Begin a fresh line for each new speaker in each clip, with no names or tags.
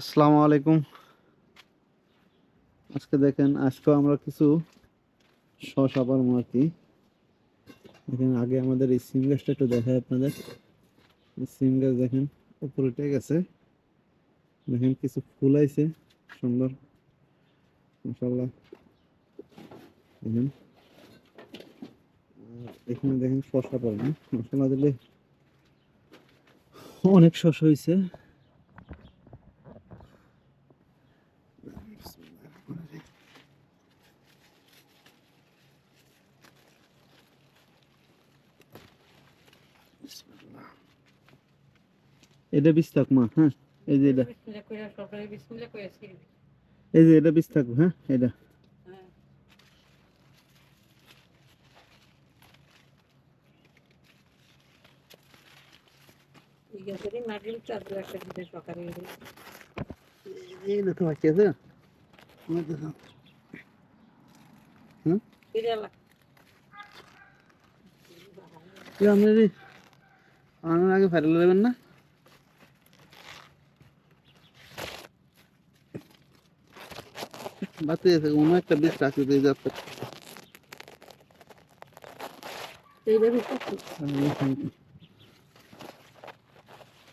আসসালামু আলাইকুম। আজকে দেখেন, আজকে আমরা কিছু শশা পারব দেখেন, আগে আমাদের এই সিম গাছটা একটু দেখায় আপনাদের। সিম গাছ দেখেন, উপরে উঠে গেছে দেখেন, কিছু ফুল আইছে, সুন্দর। মাশাআল্লাহ। দেখেন। এখানে দেখেন শশা পারব। মশলা দিলে অনেক শশা হয়েছে এটা বিশ থাক মা হ্যাঁ? এই যে এটা। এই যে এটা বিশ থাকব হ্যাঁ? এটা।
হ্যাঁ। এই
তো বাকি আছে আপনার এই আগে ফাইনাল দেবেন না? বাতি আছে অন্য একটা বিষ রাখি দিয়ে যাচ্ছে
এইটা ভিতরে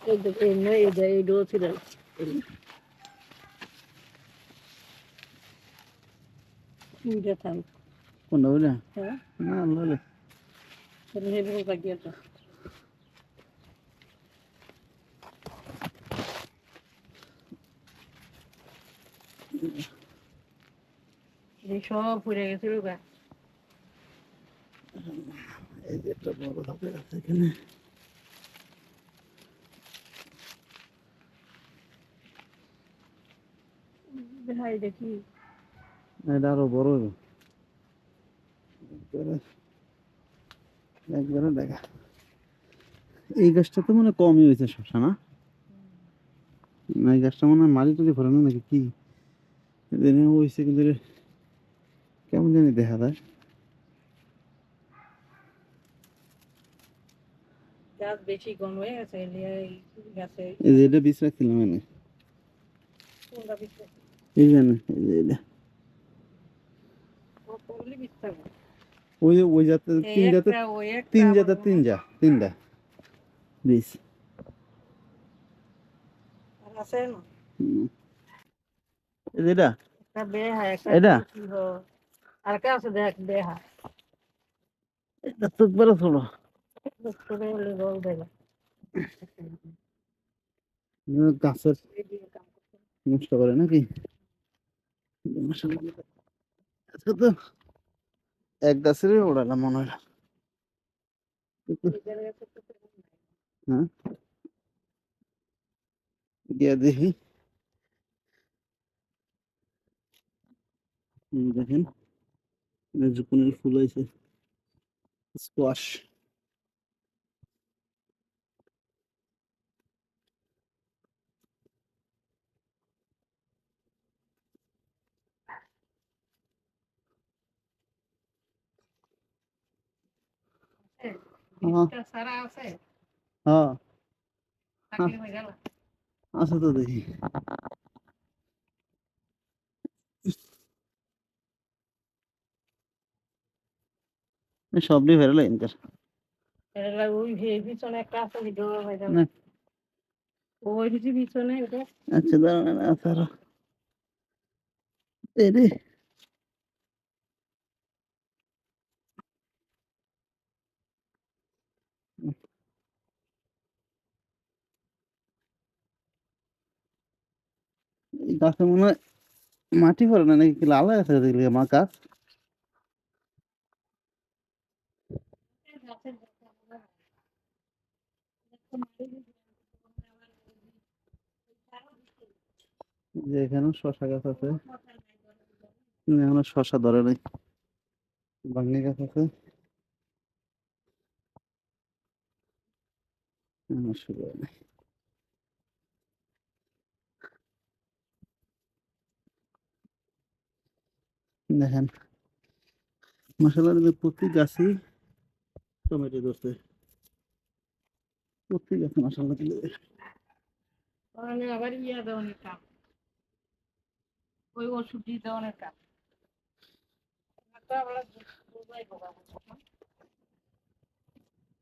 এই দেখো এই নয় এই যে এই ডো ছিল এইটা থাম
কোনটা বুঝলে
হ্যাঁ
না বলে
তাহলে হেবি লাগিয়ে তো এই সব পুড়ে গেছিল গা
এই যে একটা বড় ধাপে আছে এখানে।
ভাই দেখি।
এটা আরও বড় একবারে দেখা। এই গাছটা তো মানে কমই হয়েছে শশা না? না এই গাছটা মনে হয় মাটি টালি ভরানো নাকি কি? হয়েছে কিন্তু কেমন জানি দেখা যায়।
গাছ বেশি কম হয়ে গেছে এই গাছে
এই যে এটা বীজ রাখছিলাম এনে
কোনটা বিচ্ছে
এই যে এই যে এটা। ওই ওই জাতের তিন জাতের
একটা ওই একটা
তিন
আবার
তিন যা তিনটা বীজ
আছে না?
হুম। এই যে এটা।
একটা বেহা একটা
এটা?
আর কা আছে দেখ বেহা
এটা তো বড় ছোট
করে হলে বল দেবে
গাছের নষ্ট করে নাকি? আজকে তো এক গাছেরই ওড়ালাম মনে হয়। হ্যাঁ? গিয়া দেখি। দেখেন। জুকুনের ফুল হয়েছে। স্কোয়াশ হ্যাঁ।
আছে?
হ্যাঁ। আছে তো দেখি। সবটি ফেরলে ইনকার
ওই পিছনে একটা আছে ভিডিও
না।
ওই দিকে পিছনে এটা।
আচ্ছা দাঁড়ান আচ্ছা গাছে মনে হয় মাটি পড়ে না নাকি? কি লাল আছে মা গাছ যে এখানেও শশা গাছ আছে। এখনও শশা ধরে নাই। বাংলি গাছ আছে। এখনও। দেখেন মশলা প্রতি গাছই টমেটো ধরছে। প্রতি গাছে মশলা দিলে
আবার ইয়া ওই ওষুধ বুঝলাম।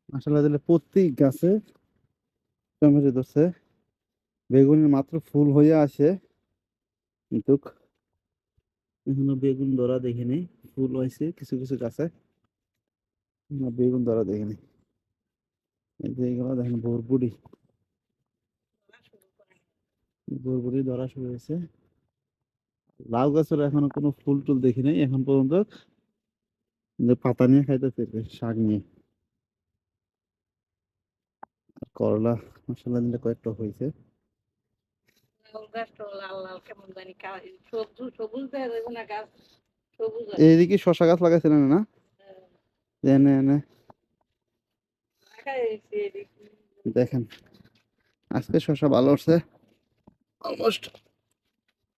আসলে দিলে প্রতি গাছে টমেটো ধরছে। বেগুনের মাত্র ফুল হয়ে আসে। কিন্তু এখনও বেগুন ধরা দেখিনি। ফুল হয়েছে কিছু কিছু গাছে। বেগুন ধরা দেখিনি। এই দেখেন
করে।
বরবুড়ি ধরা শুরু হয়েছে লাউ গাছের এখনও কোনো ফুল টুল দেখি নাই এখন পর্যন্ত পাতা নিয়ে খাইতেছে শাক নিয়ে করলা মশলা দিলে কয়েকটা হয়েছে। এইদিকে শশা গাছ লাগাইছিলেন না এনে এনে
এদিকে।
দেখেন আজকে শশা ভালো উঠছে। অলমোস্ট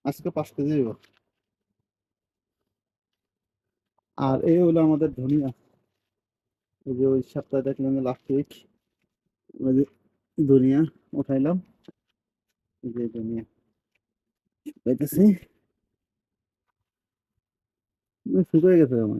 আজকে পাঁচ কেজি দিব আর এই হলো আমাদের ধনিয়া। ওই যে ওই সপ্তাহে দেখলাম লাস্ট উইক ওই যে ধনিয়া উঠাইলাম। যে ধনিয়া। পাইতেছি। শুকিয়ে গেছে আমার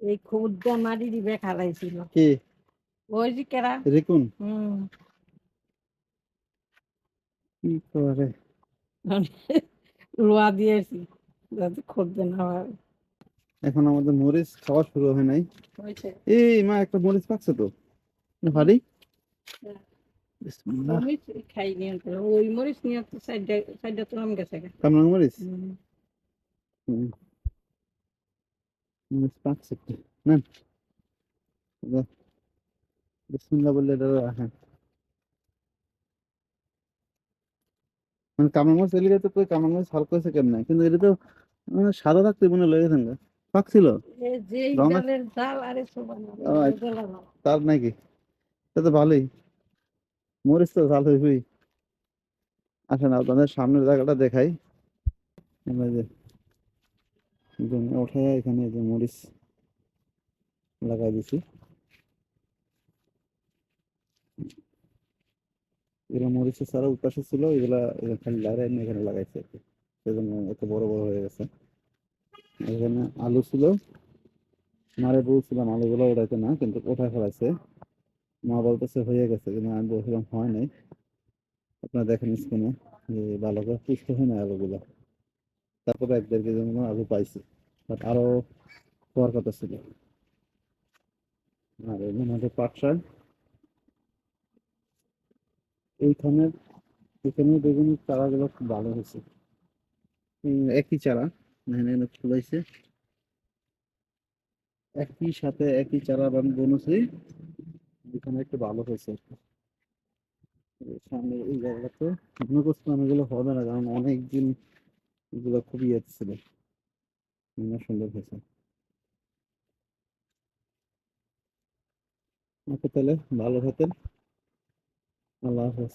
এই
খুদ্দা মাটি দিবে খালাইছিল
কি?
ওই যে কেরা?
রেকুন?
হুম।
কি করে?
রোয়া দিয়েছি যাতে খুদ্দে না হয়।
এখন আমাদের মরিচ খাওয়া শুরু হয় নাই।
হয়েছে।
এই মা একটা মরিচ পাকছে তো? ভারী
হ্যাঁ। খাই নিয়ে ওই মরিচ নিয়ে তো সাইডটা সাইডটা তো আম গেছে
কামরাং মরিচ?
হুম।
নেন। বিসমিল্লাহ বললে এটা রাখেন মানে এলিগে তো কই হালকা হয়েছে কেমনে? কিন্তু এটা তো মানে সাদা থাকতে মনে লেগেছেন গা পাকছিল
এই যে
রঙের-
ডালের ডাল আরে সোবান
ও, আচ্ছা। তার নাকি? তা তো ভালোই। মরিচ তো ভালো হইবই। আসেন আপনাদের সামনের জায়গাটা দেখাই। যে জমি ওঠে এখানে যে মরিচ লাগাই দিছি। এগুলো মরিচের সারা উপাসে ছিল, এগুলা খালি লাগাই এখানে লাগাইছে আর কি। সেজন্য এত বড় বড় হয়ে গেছে। এখানে আলু ছিল, মারে বলছিলাম আলুগুলো ওঠাইতে না, কিন্তু ওঠায় ফেলাইছে। মা বলতেছে হয়ে গেছে, কিন্তু আমি বলছিলাম হয় নাই। আপনারা দেখেন স্ক্রিনে যে ভালো করে পুষ্ট হয় না আলুগুলো। তারপরে এক দেড় কেজি মতো আলু পাইছি। বাট আরও হওয়ার কথা ছিল। আর এখানে আমাদের পাট শাক, এইখানে এখানে বেগুনের চারাগুলো খুব ভালো হয়েছে। একই চারা এখানে এখানে ফুল হয়েছে একই সাথে একই চারা বান বনেছি, এখানে একটু ভালো হয়েছে। আর সামনে এই জায়গাটাতে মনে করছিলাম এগুলো হবে না, কারণ অনেক দিন এগুলো খুবই ইয়ে ছিল সুন্দর হয়েছে। ওকে তাহলে ভালো থাকেন। আল্লাহ হাফেজ।